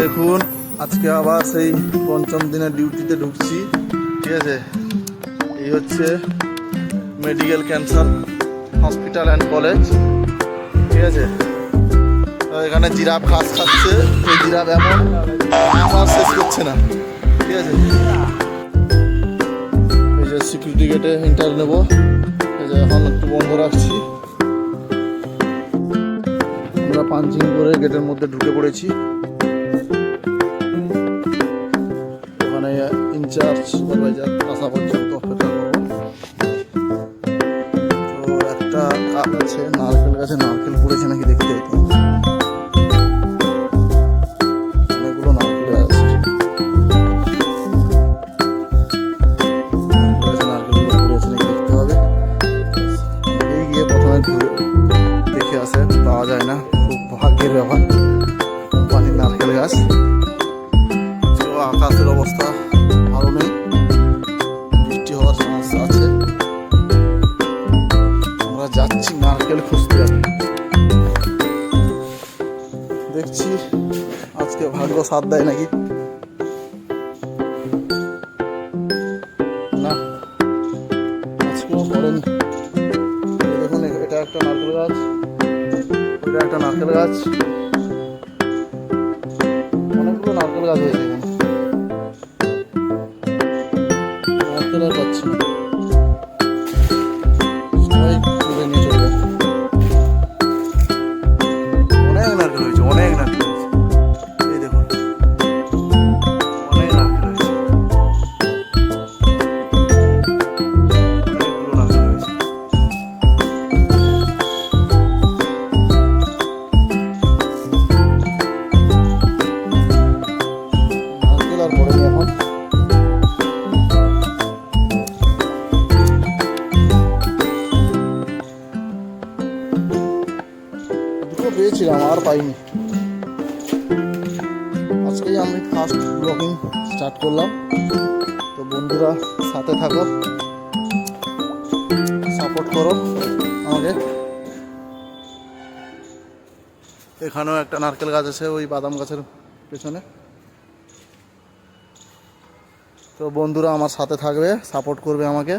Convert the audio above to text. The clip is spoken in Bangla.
দেখুন, আজকে আবার সেই পঞ্চম দিনের ডিউটিতে ঢুকছি, ঠিক আছে? এই হচ্ছে medical cancer hospital and college, ঠিক আছে? এখানে জিরাফ ঘাস খাচ্ছে, এই জিরাফ এমন শেষ করছে না, ঠিক আছে? এই যে সিকিউরিটি গেটে ইন্টার নেব, এই যে এখন একটু বন্ধ রাখছি। আমরা পাঞ্চিং করে গেটের মধ্যে ঢুকে পড়েছি। ইনচার্জ সুপারভাইজার আসা পর্যন্ত অপেক্ষা তো একটা আছে নারকেল গাছে নারকেল পড়েছে নাকি দেখতে যেতে হবে। নারকেল গাছ আছে নারকেল গাছে নারকেলগুলো পড়েছে নাকি দেখতে হবে। গিয়ে প্রথমে ঘুরে দেখে আসে, পাওয়া যায় না, খুব ভাগ্যের ব্যাপার। কোম্পানির নারকেল গাছ। আকাশের অবস্থা বৃষ্টি হওয়ার চান্স আমরা যাচ্ছি নারকেল খুঁজতে। দেখছি আজকে ভাগ্য সাথ দেয় নাকি? না পড়েনি দেখুন, এটা একটা নারকেল গাছ। এটা একটা নারকেল গাছ। নারকেল আর পাচ্ছি না পেয়েছিলাম, আর পাইনি। আজকেই আমি ফার্স্ট ব্লগিং স্টার্ট করলাম। তো বন্ধুরা, সাথে থাকো। সাপোর্ট করো আমাকে। এখানেও একটা নারকেল গাছ আছে, ওই বাদাম গাছের পেছনে। তো বন্ধুরা, আমার সাথে থাকবে সাপোর্ট করবে আমাকে।